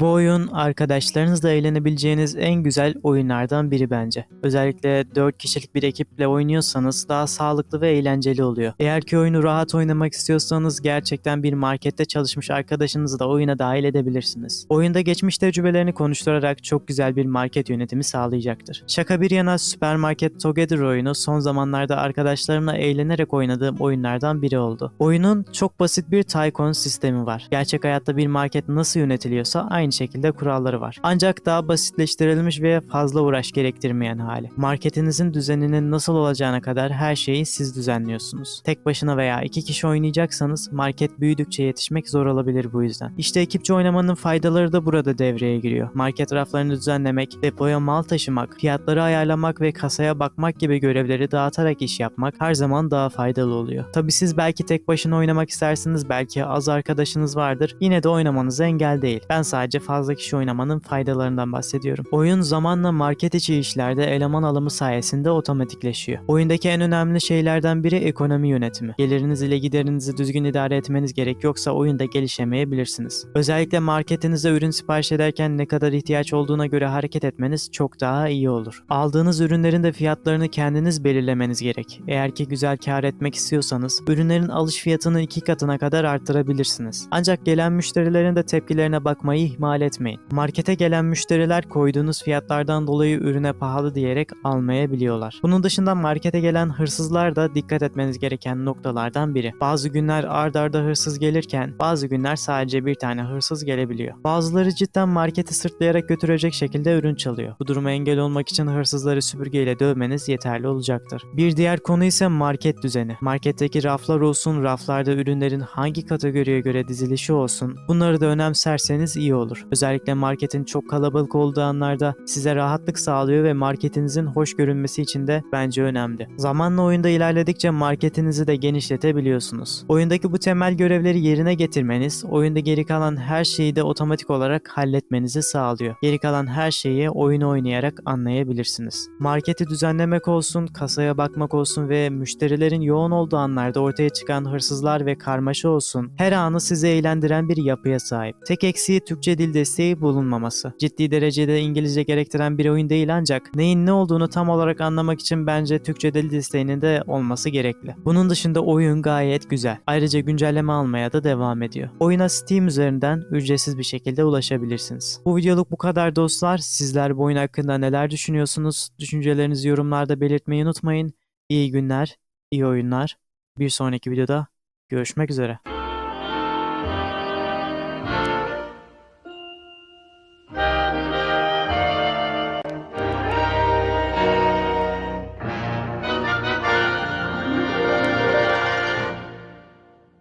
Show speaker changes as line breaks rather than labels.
Bu oyun arkadaşlarınızla eğlenebileceğiniz en güzel oyunlardan biri bence. Özellikle 4 kişilik bir ekiple oynuyorsanız daha sağlıklı ve eğlenceli oluyor. Eğer ki oyunu rahat oynamak istiyorsanız gerçekten bir markette çalışmış arkadaşınızı da oyuna dahil edebilirsiniz. Oyunda geçmiş tecrübelerini konuşturarak çok güzel bir market yönetimi sağlayacaktır. Şaka bir yana Supermarket Together oyunu son zamanlarda arkadaşlarımla eğlenerek oynadığım oyunlardan biri oldu. Oyunun çok basit bir Tycoon sistemi var. Gerçek hayatta bir market nasıl yönetiliyorsa aynı şekilde kuralları var. Ancak daha basitleştirilmiş ve fazla uğraş gerektirmeyen hali. Marketinizin düzeninin nasıl olacağına kadar her şeyi siz düzenliyorsunuz. Tek başına veya iki kişi oynayacaksanız market büyüdükçe yetişmek zor olabilir bu yüzden. İşte ekipçe oynamanın faydaları da burada devreye giriyor. Market raflarını düzenlemek, depoya mal taşımak, fiyatları ayarlamak ve kasaya bakmak gibi görevleri dağıtarak iş yapmak her zaman daha faydalı oluyor. Tabi siz belki tek başına oynamak istersiniz, belki az arkadaşınız vardır. Yine de oynamanız engel değil. Ben sadece fazla kişi oynamanın faydalarından bahsediyorum. Oyun zamanla market içi işlerde eleman alımı sayesinde otomatikleşiyor. Oyundaki en önemli şeylerden biri ekonomi yönetimi. Geliriniz ile giderinizi düzgün idare etmeniz gerek yoksa oyunda gelişemeyebilirsiniz. Özellikle marketinize ürün sipariş ederken ne kadar ihtiyaç olduğuna göre hareket etmeniz çok daha iyi olur. Aldığınız ürünlerin de fiyatlarını kendiniz belirlemeniz gerek. Eğer ki güzel kar etmek istiyorsanız ürünlerin alış fiyatını iki katına kadar arttırabilirsiniz. Ancak gelen müşterilerin de tepkilerine bakmayı ihmal etmeyin. Markete gelen müşteriler koyduğunuz fiyatlardan dolayı ürüne pahalı diyerek almayabiliyorlar. Bunun dışında markete gelen hırsızlar da dikkat etmeniz gereken noktalardan biri. Bazı günler ard arda hırsız gelirken bazı günler sadece bir tane hırsız gelebiliyor. Bazıları cidden marketi sırtlayarak götürecek şekilde ürün çalıyor. Bu duruma engel olmak için hırsızları süpürgeyle dövmeniz yeterli olacaktır. Bir diğer konu ise market düzeni. Marketteki raflar olsun, raflarda ürünlerin hangi kategoriye göre dizilişi olsun bunları da önemserseniz iyi olur. Özellikle marketin çok kalabalık olduğu anlarda size rahatlık sağlıyor ve marketinizin hoş görünmesi için de bence önemli. Zamanla oyunda ilerledikçe marketinizi de genişletebiliyorsunuz. Oyundaki bu temel görevleri yerine getirmeniz, oyunda geri kalan her şeyi de otomatik olarak halletmenizi sağlıyor. Geri kalan her şeyi oyunu oynayarak anlayabilirsiniz. Marketi düzenlemek olsun, kasaya bakmak olsun ve müşterilerin yoğun olduğu anlarda ortaya çıkan hırsızlar ve karmaşa olsun, her anı sizi eğlendiren bir yapıya sahip. Tek eksiği Türkçe dil desteği bulunmaması. Ciddi derecede İngilizce gerektiren bir oyun değil ancak neyin ne olduğunu tam olarak anlamak için bence Türkçe dil desteğinin de olması gerekli. Bunun dışında oyun gayet güzel. Ayrıca güncelleme almaya da devam ediyor. Oyuna Steam üzerinden ücretsiz bir şekilde ulaşabilirsiniz. Bu videoluk bu kadar dostlar. Sizler bu oyun hakkında neler düşünüyorsunuz? Düşüncelerinizi yorumlarda belirtmeyi unutmayın. İyi günler, iyi oyunlar. Bir sonraki videoda görüşmek üzere.